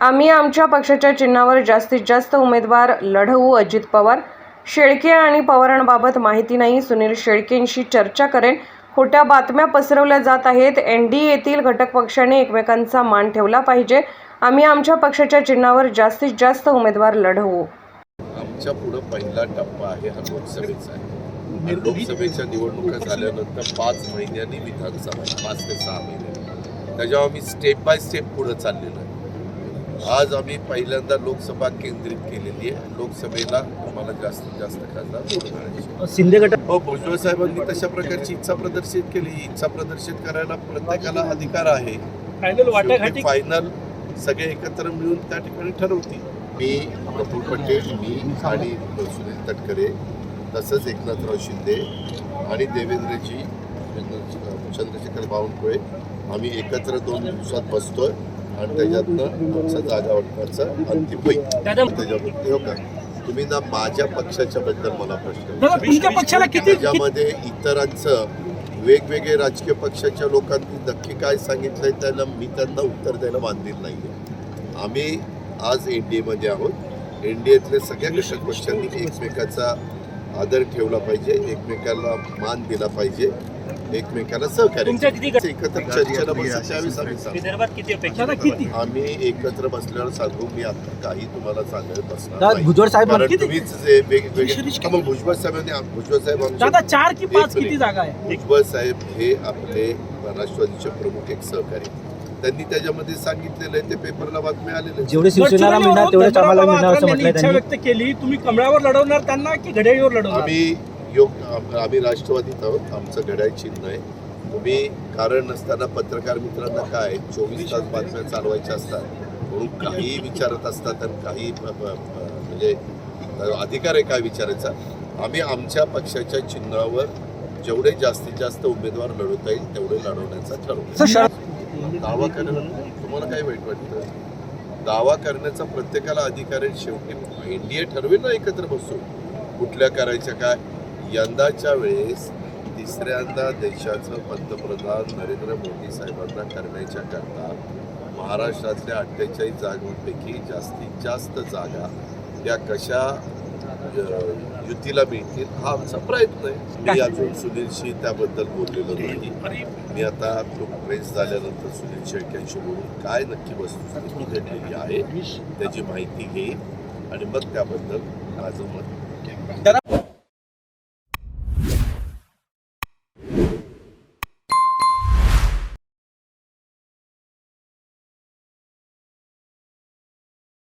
आम्ही आमच्या पक्षाच्या चिन्हावर जास्तीत जास्त उमेदवार लढवू अजित पवार. शेळके आणि पवारांबाबत माहिती नाही. सुनील शेळकेंशी चर्चा करेन. खोट्या बातम्या पसरवल्या जात आहेत. एन डी येथील घटक पक्षाने एकमेकांचा मान ठेवला पाहिजे. आम्ही आमच्या पक्षाच्या चिन्हावर जास्तीत जास्त उमेदवार लढवू. आमच्या पुढं पहिला टप्पा आहे. हा लोकसभेचा आहे. लोकसभेच्या निवडणुका झाल्यानंतर पाच महिन्यांनी विधानसभा पाच ते सहा महिने. त्याच्यावर आम्ही स्टेप बाय स्टेप पुढं चाललेलो आहे. आज आम्ही पहिल्यांदा लोकसभा केंद्रित केलेली आहे. लोकसभेला आम्हाला जास्तीत जास्त खासदार शिंदे गट हो भुजबळ साहेबांनी तशा प्रकारची इच्छा प्रदर्शित केली. इच्छा प्रदर्शित करायला प्रत्येकाला अधिकार आहे. फायनल वाटाघाटी फायनल सगळे एकत्र मिळून त्या ठिकाणी ठरवतील. मी प्रफुल्ल पटेल मी आणि सुनील तटकरे तसंच एकनाथराव शिंदे आणि देवेंद्रजी चंद्रशेखर बावनकुळे. आम्ही एकत्र दोन दिवसात बसतोय. आणि त्याच्यातनं आमचा जागा वाटपाचं अंतिम होईल त्याच्यामध्ये हो का? तुम्ही ना माझ्या पक्षाच्या बद्दल मला प्रश्न त्याच्यामध्ये इतरांचं वेगवेगळे राजकीय पक्षाच्या लोकांनी नक्की काय सांगितलंय त्यांना मी त्यांना उत्तर द्यायला बांधील नाहीये. आम्ही आज एन डी एमध्ये आहोत. एन डी एतल्या सगळ्या घटक पक्षांनी एकमेकाचा आदर ठेवला पाहिजे एकमेकाला मान दिला पाहिजे. एकमेकाला सहकार्य तुमच्या किती गट- एकत्र चर्चेला बसू त्यावेळेस आम्ही सांगू. विदर्भात किती अपेक्षा दादा किती? आम्ही एकत्र बसल्यावर सांगू मी आता काही तुम्हाला सांगत बसणार दादा नाही. भुजबळ साहेब कारण किती तुम्हीच जे वेगवेगळे हा, मग भुजबळ साहेबांनी भुजबळ साहेब आमचे चार की पाच एक किती. जागा आहे? भुजबळ साहेब हे आपले राष्ट्रवादीचे प्रमुख एक सहकारी. त्यांनी त्याच्यामध्ये सांगितलेलं आहे ते पेपरला बातमी आलेले. जेवढे शिवसेनेला मिळणार तेवढेच आम्हाला मिळणार असं म्हटलंय इच्छा त्यांनी. व्यक्त केली तुम्ही कमळावर लढवणार त्यांना की घड्याळीवर लढवणार? आम्ही योग आम- आम्ही राष्ट्रवादीत आहोत आमचं घड्याळ चिन्ह आहे. तुम्ही कारण नसताना पत्रकार मित्रांना काय चोवीस तास बातम्या चालवायच्या असतात म्हणून काही विचारत असतात आणि काही म्हणजे अधिकार आहे काय विचारायचा? आम्ही आमच्या पक्षाच्या चिन्हावर जेवढे जास्तीत जास्त उमेदवार लढवता येईल तेवढे लढवण्याचा ठरवलं दावा करायला तुम्हाला काय वाईट वाटतं? दावा करण्याचा प्रत्येकाला अधिकार आहे शेवटी एनडीए ठरवेल ना एकत्र बसून कुठल्या करायच्या काय? यंदाच्या वेळेस तिसऱ्यांदा देशाचं पंतप्रधान नरेंद्र मोदी साहेबांना करण्याच्या करता महाराष्ट्रातल्या अठ्ठेचाळीस जागांपैकी जास्तीत जास्त जागा त्या कशा युतीला मिळतील हा आमचा प्रयत्न आहे. मी अजून सुनीलशी त्याबद्दल बोललेलो नाही. मी आता प्रेस झाल्यानंतर सुनील शेळक्यांशी बोलून काय नक्की वस्तुस्थिती घडलेली आहे त्याची माहिती घेईन आणि मग त्याबद्दल माझं मत.